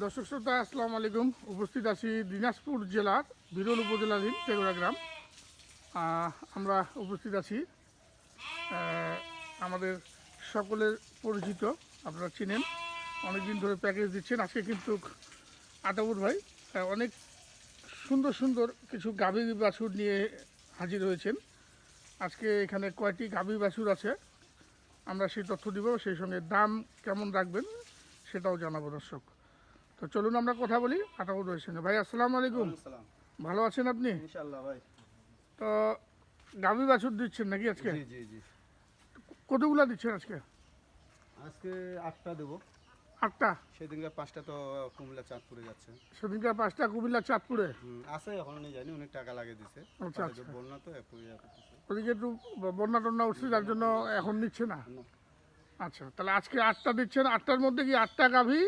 দর্শক শ্রোতা, আসসালামু আলাইকুম। উপস্থিত আছি দিনাজপুর জেলার বিরল উপজেলাধীন তেগোড়া গ্রাম। আমরা উপস্থিত আছি আমাদের সকলের পরিচিত, আপনারা চিনেন, অনেকদিন ধরে প্যাকেজ দিচ্ছেন, আজকে কিন্তু আতাবুর ভাই অনেক সুন্দর সুন্দর কিছু গাভী বাছুর নিয়ে হাজির হয়েছেন। আজকে এখানে কয়টি গাভী বাছুর আছে, আমরা সেই তথ্য দিব, সেই সঙ্গে দাম কেমন রাখবেন সেটাও জানাব দর্শক। তো চলুন আমরা কথা বলি আতাউর সঙ্গে। ভাই আসসালামু আলাইকুম। ভালো আছেন আপনি? ইনশাআল্লাহ ভাই। তো গাভী বাছুর দিচ্ছেন নাকি আজকে? জি জি জি। কতগুলা দিচ্ছেন আজকে? আজকে আটটা দেবো। আটটা? সেদিনকে পাঁচটা তো কুমিল্লা চাঁদপুরে যাচ্ছে। সেদিনকার পাঁচটা কুমিল্লা চাঁদপুরে? হুম, আছে এখন নিয়ে যায়নি অনেক টাকা লাগিয়ে দিছে। আচ্ছা, আচ্ছা। বন্যা তো একটু ওদিকে একটু বন্যা টন্যা উঠছে যার জন্য এখন নিচ্ছে না। আচ্ছা তাহলে আজকে আটটা দিচ্ছেন। আটটার মধ্যে কি আটটা গাভী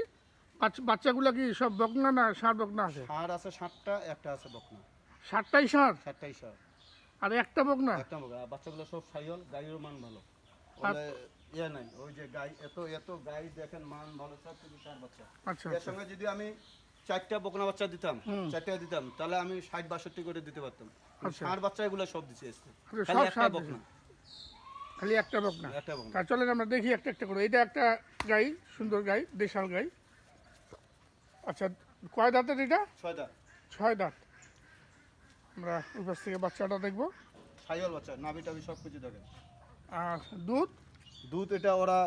বাচ্চাগুলা কি সব বকনা না ষাঁড় বকনা আছে? ষাঁড় আছে সাতটা একটা আছে বকনা। ষাটটাই ষাঁড়? সাতটাই ষাঁড়। আর একটা বকনা? একটা বকনা। বাচ্চাগুলো সব সাইল গাইয়ের মান ভালো। ইয়ে নাই ওই যে গাই এত এত গাই দেখেন মান ভালো সব কিছু ষাঁড় বাচ্চা। আচ্ছা এর আচ্ছা। সঙ্গে যদি আমি চারটা বকনা বাচ্চা দিতাম চারটা দিতাম তাহলে আমি ষাট বাষট্টি করে দিতে পারতাম। আচ্ছা। বাচ্চা এগুলো সব দিচ্ছে খালি একটা বকনা। খালি একটা বকনা। একটা বকনা। চলেন আমরা দেখি একটা একটা করে। এটা একটা গাই সুন্দর গাই দেশাল গাই। আচ্ছা কয় দাঁতের এটা? ছয় দাঁত। ছয় দাঁত। আমরা পাশ থেকে বাচ্চাটা দেখব। সাইল বাচ্চা নাভি টাভি সব কিছু দেখেন আর দুধ? দুধ এটা ওরা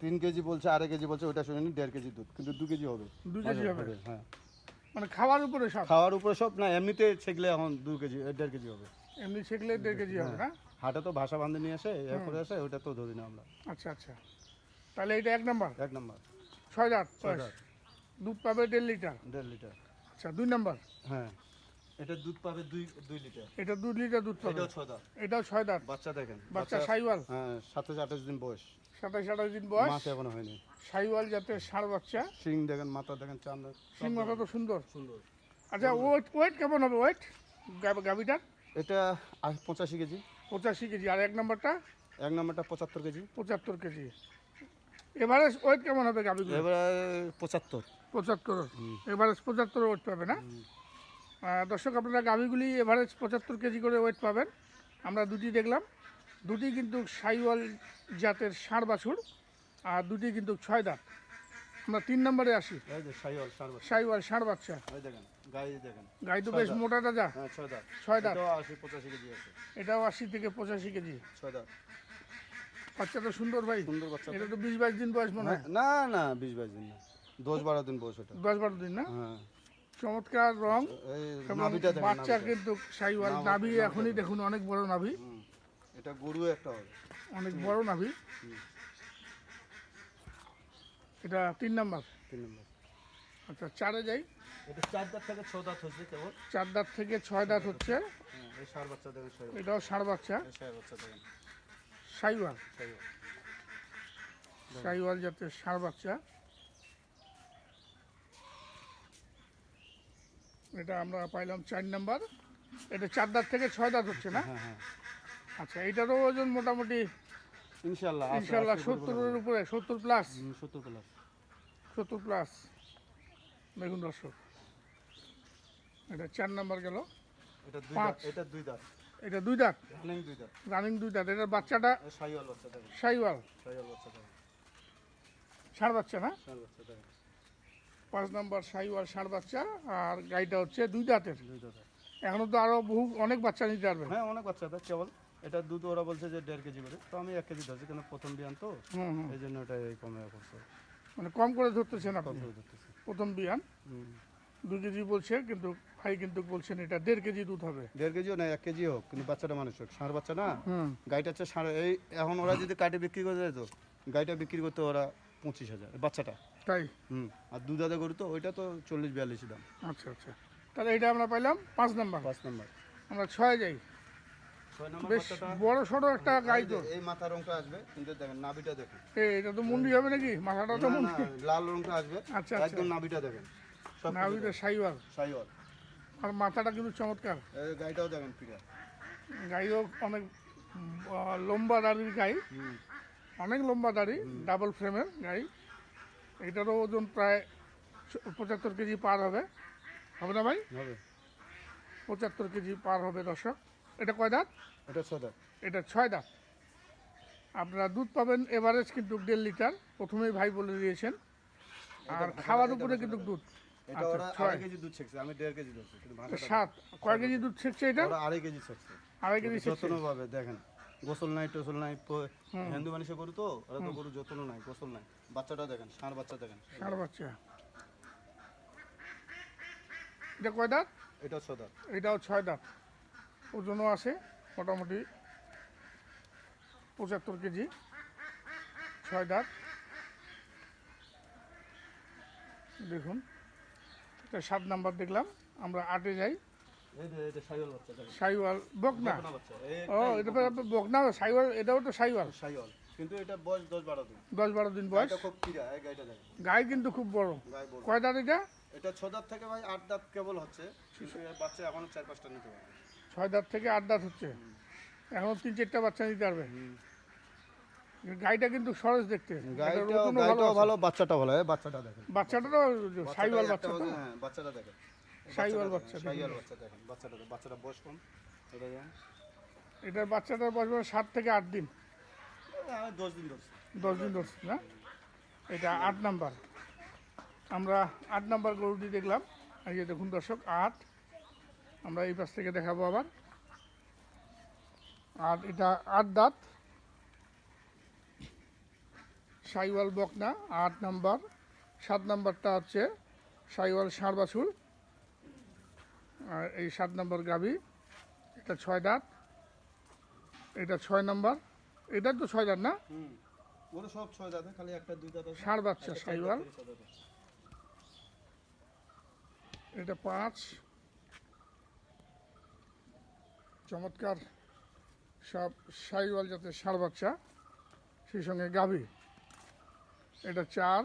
তিন কেজি বলছে আড়াই কেজি বলছে ওটা শুনিনি দেড় কেজি দুধ কিন্তু দু কেজি হবে। দু কেজি হবে? হ্যাঁ। মানে খাওয়ার উপরে সব? খাওয়ার উপরে সব না এমনিতে ছেগলে এখন দু কেজি দেড় কেজি হবে। এমনি শেখলে দেড় কেজি হবে না? হাটে তো ভাষা বান্ধে নিয়ে আসে এ করে আসে ওটা তো ধরি না আমরা। আচ্ছা আচ্ছা। তাহলে এটা এক নম্বর? এক নম্বর। ছয় দাঁত ছয় বয়স। দুধ পাবে দেড় লিটার। দেড় লিটার। আচ্ছা দুই নম্বর। হ্যাঁ এটা দুধ পাবে দুই দুই লিটার। এটা দুই লিটার দুধ পাবে। এটাও ছয় দাঁত। এটাও ছয় দাঁত। বাচ্চা দেখেন বাচ্চা সাইওয়াল। হ্যাঁ সাতাশ আঠাশ দিন বয়স। সাতাশ আঠাশ দিন বয়স। এখনও হয়নি। সাইওয়াল জাতের ষাঁড় বাচ্চা। শিং দেখেন মাথা দেখেন চাঁদ সিং মাথা তো সুন্দর। সুন্দর। আচ্ছা ওয়েট ওয়েট কেমন হবে ওয়েট? গাভিটার? এটা পঁচাশি কেজি। পঁচাশি কেজি। আর এক নম্বরটা? এক নম্বরটা পঁচাত্তর কেজি। পঁচাত্তর কেজি। এভারেজ ওয়েট কেমন হবে এবারে পঁচাত্তর। পঁচাত্তর এভারেজ পঁচাত্তর ওয়েট পাবে না? দর্শক আপনারা গাভিগুলি এভারেজ পঁচাত্তর কেজি করে ওয়েট পাবেন। আমরা দুটি দেখলাম। দুটি কিন্তু সাইওয়াল জাতের ষাঁড় বাছুর আর দুটি কিন্তু ছয় দাঁত। আমরা তিন নম্বরে আসি। সাইওয়াল ষাঁড় বাচ্চা। গাই তো বেশ। মোটা তাজা। হ্যাঁ ছয় দাঁত। ছয় দাঁত। এটাও আশি থেকে পঁচাশি কেজি। ছয় দাঁত। বাচ্চাটা সুন্দর ভাই। সুন্দর বাচ্চা এটা তো বিশ বাইশ দিন বয়স মনে হয়। না না বিশ বাইশ দিন না। দশ বারো দিন বয়স ওটা দশ বারো দিন না? হ্যাঁ। চমৎকার রং। বাচ্চা কিন্তু সাইওয়াল। নাভি- এখনই দেখুন অনেক বড় নাভি। এটা গরু একটা হবে। অনেক বড় নাভি। এটা তিন নাম্বার। তিন নম্বর। আচ্ছা চারে যাই। এটা চার দাঁত থেকে ছ দাঁত হচ্ছে কেবল। চার দাঁত থেকে ছয় দাঁত হচ্ছে। হ্যাঁ, এই সার বাচ্চা দেখেন এটাও ষাঁড় বাচ্চা। সার বাচ্চা দেখেন। সাইওয়াল। সাইওয়াল। জাতের ষাঁড় বাচ্চা। এটা আমরা পাইলাম চার নাম্বার। এটা চার দাঁত থেকে ছয় দাঁত হচ্ছে না? হ্যাঁ হ্যাঁ। আচ্ছা এটারও ওজন মোটামুটি ইনশাল্লাহ আছে, ইনশাল্লাহ সত্তরের উপরে সত্তর প্লাস। সত্তর প্লাস। সত্তর প্লাস। দেখুন দর্শক এটা চার নাম্বার গেল। এটা দুই এটা দুই দাঁত। এটা দুই দাঁত? রানিং দুই দাঁত। রানিং দুই দাঁত। এটার বাচ্চাটা সাইওয়াল বাচ্চা দেখেন। সাইওয়াল সাইওয়াল বাচ্চা দেখেন। ষাঁড় বাচ্চা না? পাঁচ নাম্বার সাইওয়াল ষাঁড় বাচ্চা আর গাইটা হচ্ছে দুই দাঁতের। দুই দাঁত এখনও তো আরও বহু অনেক বাচ্চা নিতে পারবে। হ্যাঁ অনেক বাচ্চা দেয় কেবল। এটা দুধ ওরা বলছে যে দেড় কেজি করে। তো আমি এক কেজি ধরছি কিন্তু প্রথম বিয়ান তো? এই জন্য এটা কমে করছে। মানে কম করে ধরতেছেন আপনি? ধরতেছি। প্রথম বিয়ান? হুম। দু কেজি বলছে কিন্তু ভাই কিন্তু বলছেন এটা দেড় কেজি দুধ হবে। দেড় কেজিও না এক কেজি হোক কিন্তু বাচ্চাটা মানুষ হোক ষাঁড় বাচ্চা না? গাইটা হচ্ছে ষাঁড় এই এখন ওরা যদি কাটে বিক্রি করে দেয় তো গাইটা বিক্রি করতে ওরা পঁচিশ হাজার বাচ্চাটা। তাই? হুম আর দুধ আদা গরু তো ওইটা তো চল্লিশ বিয়াল্লিশ দাম। আচ্ছা আচ্ছা। তাহলে এটা আমরা পাইলাম পাঁচ নাম্বার। পাঁচ নম্বর। আমরা ছয় যাই। বেশ বড় সড়ো একটা গাই তো। এই মাথা রংটা আসবে কিন্তু দেখেন নাভিটা দেখেন। এটা তো মুন্ডি হবে নাকি? মাথাটা তো মুন্ডি। লাল রংটা আসবে। আচ্ছা, আচ্ছা। একদম নাভিটা দেখেন। সাইওয়াল। সাইওয়াল। আর মাথাটা কিন্তু চমৎকার। এই গাইটাও দেখেন ফিরা গাইও অনেক লম্বা দাড়ির গাই অনেক লম্বা দাড়ি ডাবল ফ্রেমের গাই এটারও ওজন প্রায় পঁচাত্তর কেজি পার হবে। হবে না ভাই? হবে। পঁচাত্তর কেজি পার হবে দর্শক। এটা কয় দাঁত? এটা ছটা এটা ছয় দাঁত। আপনারা দুধ পাবেন এভারেজ কিন্তু দেড় লিটার। প্রথমেই ভাই বলে দিয়েছেন। আর খাওয়ার উপরে কিন্তু দুধ। এটা ওরা আড়াই কেজি দুধ ছেঁকছে আমি দেড় কেজি দুধ সাত কয় কেজি দুধ ছেড়ছে এটা? ওরা আড়াই কেজি ছেঁকছে। আড়াই কেজি ছেড়ছে দেখেন গোসল নাই টোসল নাই হিন্দু মানুষে গরু তো ওরা তো গরু যত্ন নাই গোসল নাই। বাচ্চাটা দেখেন ষাঁড় বাচ্চা দেখেন। ষাঁড় বাচ্চা। এটা কয় দাঁত? এটা ছটা এটাও ছয় দাঁত। ওজনও আছে মোটামুটি পঁচাত্তর কেজি। ছয় দাঁত। দেখুন। এটা সাত নাম্বার দেখলাম। আমরা আটে যাই। সাইওয়াল বকনা। ও এটা বকনা। সাইওয়াল এটাও তো সাইওয়াল। সাইওয়াল কিন্তু এটা বয়স দশ বারো দিন। দশ বারো দিন বয়স। খুব গাই কিন্তু খুব বড়। গায়ে কয় দাঁত এটা? এটা ছ দাঁত থেকে ভাই আট দাঁত কেবল হচ্ছে বাচ্চা এখনও চার পাঁচটা নিতে ছয় দাঁত থেকে আট দাঁত হচ্ছে। এখনও তিন চারটা বাচ্চা নিতে পারবে। গাইটা কিন্তু সরস দেখতে। ভালো গাইটাও ভালো বাচ্চাটা ভালো এই বাচ্চাটা দেখেন। বাচ্চাটা তো সাইওয়াল বাচ্চা। হ্যাঁ বাচ্চাটা দেখেন। সাইওয়াল বাচ্চা, সাইওয়াল বাচ্চা দেখেন বাচ্চাটা বাচ্চাটা বয়স কম? এটা দেখেন এটার বাচ্চাটার বয়স সাত থেকে আট দিন। আমি দশ দিন ধরছি। দশ দিন ধরছে না? এটা আট নাম্বার। আমরা আট নাম্বার গরুটি দেখলাম। এই যে দেখুন দর্শক আট। আমরা এই পাশ থেকে দেখাবো আবার। আর এটা আট দাঁত। সাইওয়াল বকনা আট নাম্বার। সাত নাম্বারটা হচ্ছে সাইওয়াল ষাঁড় বাছুর। আর এই সাত নম্বর গাভি এটা ছয় দাঁত। এটা ছয় নাম্বার। এটা তো ছয় দাঁত না? সব ছয় দাঁত খালি একটা দুই দাঁত ষাঁড় বাচ্চা সাইওয়াল। এটা পাঁচ। চমৎকার সব সাইওয়াল জাতের ষাঁড় বাচ্চা। সেই সঙ্গে গাভী। এটা চার।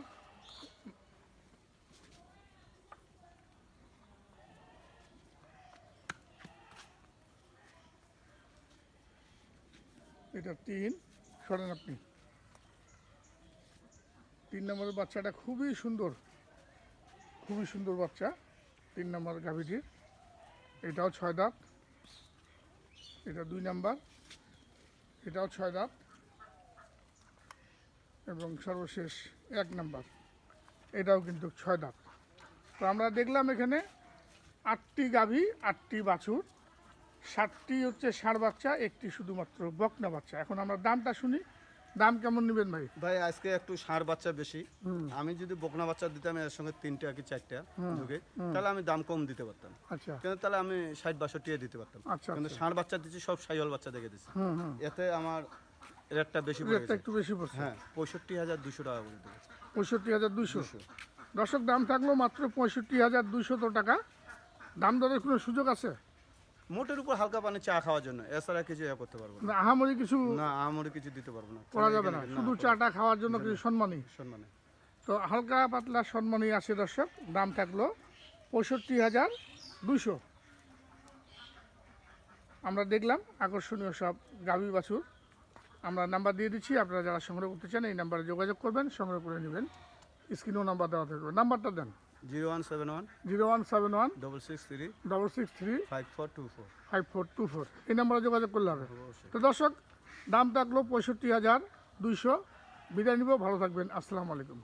এটা তিন। সরেন আপনি। তিন নম্বরের বাচ্চাটা খুবই সুন্দর। খুবই সুন্দর বাচ্চা। তিন নম্বর গাভীটির। এটাও ছয় দাঁত। এটা দুই নাম্বার। এটাও ছয় দাঁত। এবং সর্বশেষ এক নাম্বার। এটাও কিন্তু ছয় দাঁত তো আমরা দেখলাম এখানে আটটি গাভী আটটি বাছুর সাতটি হচ্ছে ষাঁড় বাচ্চা একটি শুধুমাত্র বকনা বাচ্চা। এখন আমরা দামটা শুনি। দাম কেমন নেবেন ভাই? ভাই আজকে একটু ষাঁড় বাচ্চা বেশি। আমি যদি বকনা বাচ্চা দিতাম এর সঙ্গে তিনটা কি চারটা ঢুকে তাহলে আমি দাম কম দিতে পারতাম। আচ্ছা। কিন্তু তাহলে আমি ষাট বাষট্টি দিতে পারতাম। আচ্ছা, কিন্তু আচ্ছা। ষাঁড় বাচ্চা দিচ্ছি সব সাইওয়াল বাচ্চা দেখে দিচ্ছি। এতে আমার রেটটা বেশি রেটটা একটু বেশি পড়ছে। হ্যাঁ পঁয়ষট্টি হাজার দুশো টাকা করে পঁয়ষট্টি হাজার দুশো। দর্শক দাম থাকল মাত্র পঁয়ষট্টি হাজার দুশত টাকা। দাম দরের কোনো সুযোগ আছে? মোটের উপর হালকা পানি চা খাওয়ার জন্য। এছাড়া কিছু ইয়ে করতে পারব না। আহামরি কিছু না আমার কিছু দিতে পারব না। করা যাবে না। শুধু চাটা খাওয়ার জন্য কিছু সম্মানী সম্মানে তো হালকা পাতলা সম্মানী আছে দর্শক। দাম থাকল পঁয়ষট্টি হাজার দুশো। আমরা দেখলাম আকর্ষণীয় সব গাভী বাছুর। আমরা নাম্বার দিয়ে দিচ্ছি আপনারা যারা সংগ্রহ করতে চান এই নাম্বারে যোগাযোগ করবেন সংগ্রহ করে নেবেন। স্ক্রিনও নাম্বার দেওয়া থাকবে। নাম্বারটা দেন। Zero one seven one zero one seven one double six three double six three five four two four five four two four এই নাম্বারে যোগাযোগ করলে হবে। তো দর্শক দাম থাকল পঁয়ষট্টি হাজার দুইশো। বিদায় নিব ভালো থাকবেন। আসসালামু আলাইকুম।